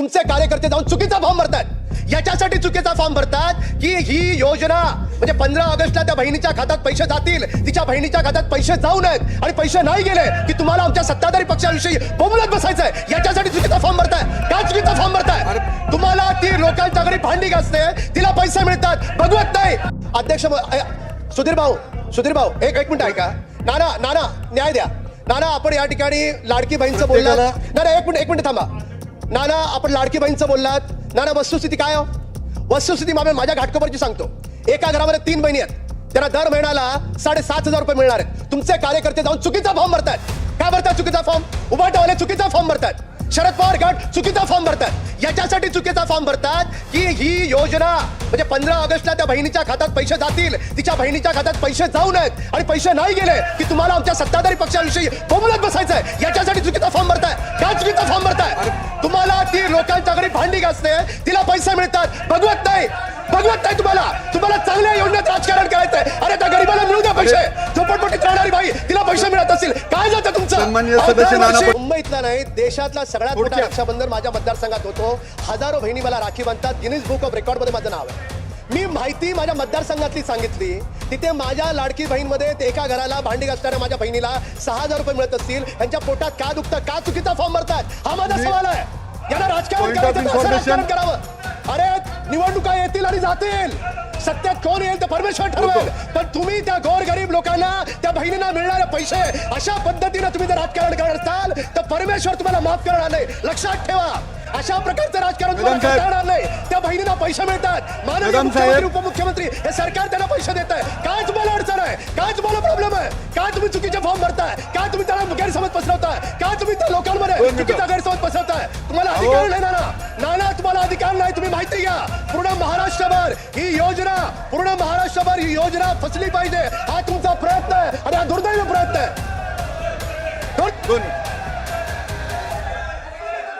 तुमचे कार्यकर्ते जाऊन चुकीचा फॉर्म भरतात याच्यासाठी चुकीचा फॉर्म भरतात की ही योजना म्हणजे पंधरा ऑगस्टला त्या बहिणीच्या खात्यात पैसे जातील तिच्या बहिणीच्या खात्यात पैसे जाऊ नयेत आणि पैसे नाही गेले की तुम्हाला आमच्या सत्ताधारी पक्षाविषयी बोमलत बसायचंय. याच्यासाठी चुकीचा फॉर्म भरताय. काय चुकीचा फॉर्म भरताय? तुम्हाला ती लोकांच्या घरी भांडी घासते तिला पैसे मिळतात. भगवत नाही. अध्यक्ष सुधीर भाऊ सुधीर भाऊ एक एक मिनिट ऐका. नाना नाना न्याय द्या. नाना आपण या ठिकाणी लाडकी बहीणचं प्रत्येकाला- नाना एक मिनिट एक मिनिट थांबा. नाना आपण लाडकी बहीणचं बोललात. नाना वस्तुस्थिती काय हो? वस्तुस्थिती मामे माझ्या घाटकोपरची सांगतो. एका घरामध्ये तीन बहिणी आहेत. त्यांना दर महिन्याला साडेसात हजार रुपये मिळणार आहेत. तुमचे कार्यकर्ते जाऊन चुकीचा फॉर्म भरतात काय भरतात चुकीचा फॉर्म उभाटावाले चुकीचा फॉर्म भरतात शरद पवार गट चुकीचा फॉर्म भरतात. याच्यासाठी चुकीचा फॉर्म भरतात की ही योजना म्हणजे पंधरा ऑगस्टला त्या बहिणीच्या खात्यात पैसे जातील. तिच्या बहिणीच्या खात्यात पैसे जाऊ नयेत आणि पैसे नाही गेले की तुम्हाला आमच्या सत्ताधारी पक्षाविषयी बोमलत बसायचंय. याच्यासाठी चुकीचा फॉर्म भरताय. का चुकीचा फॉर्म भरताय? तुम्हाला ती लोकांच्या घरी भांडी घासते तिला पैसे मिळतात. भगवत नाही. भगवत नाही तुम्हाला. सन्माननीय सदस्य नाना दरवर्षी पट- मुंबईतला नाही देशातला सगळ्यात मोठा थोडक्यात. रक्षाबंधन माझ्या मतदारसंघात होतो. हजारो बहिणी मला राखी बांधतात. गिनीज बुक ऑफ रेकॉर्डमध्ये माझं नाव आहे. मी माहिती माझ्या मतदारसंघातली सांगितली. तिथे माझ्या लाडकी बहीणमध्ये ते एका घराला भांडी घासणाऱ्या माझ्या बहिणीला सहा हजार रुपये मिळत असतील. त्यांच्या पोटात का दुखतं का चुकीचा फॉर्म भरतात? हा माझा सवाल आहे. यांना राजकारण Point of करायचं तर असं information. राजकारण करावं. अरे निवडणुका येतील आणि जातील. सत्यात कोण येईल ते परमेश्वर ठरवेल. पण तुम्ही त्या गोर गरीब लोकांना त्या बहिणींना मिळणारे पैसे अशा पद्धतीने तुम्ही जर राजकारण करत असाल तर परमेश्वर तुम्हाला माफ करणार नाही. लक्षात ठेवा. अशा प्रकारचं राजकारण तुम्हाला. करता येणार नाही. त्या बहिणींना पैसे मिळतात. माननीय मुख्यमंत्री. उपमुख्यमंत्री हे सरकार त्यांना पैसे देत आहे. काय तुम्हाला अडचण आहे? काय तुम्हाला प्रॉब्लेम आहे? काय तुम्ही चुकीचे फॉर्म भरताय? काय तुम्ही त्याला गैरसमज पसरवताय? काय तुम्ही त्या लोकांमध्ये मिनिटं. चुकीचा गैरसमज पसरवताय तुम्हाला. अधिकार नाही नाना. नाना तुम्हाला अधिकार नाही तुम्ही माहिती घ्या. पूर्ण महाराष्ट्रभर ही योजना पूर्ण महाराष्ट्रभर ही योजना फसली पाहिजे. हा तुमचा प्रयत्न आहे आणि हा दुर्दैव प्रयत्न आहे.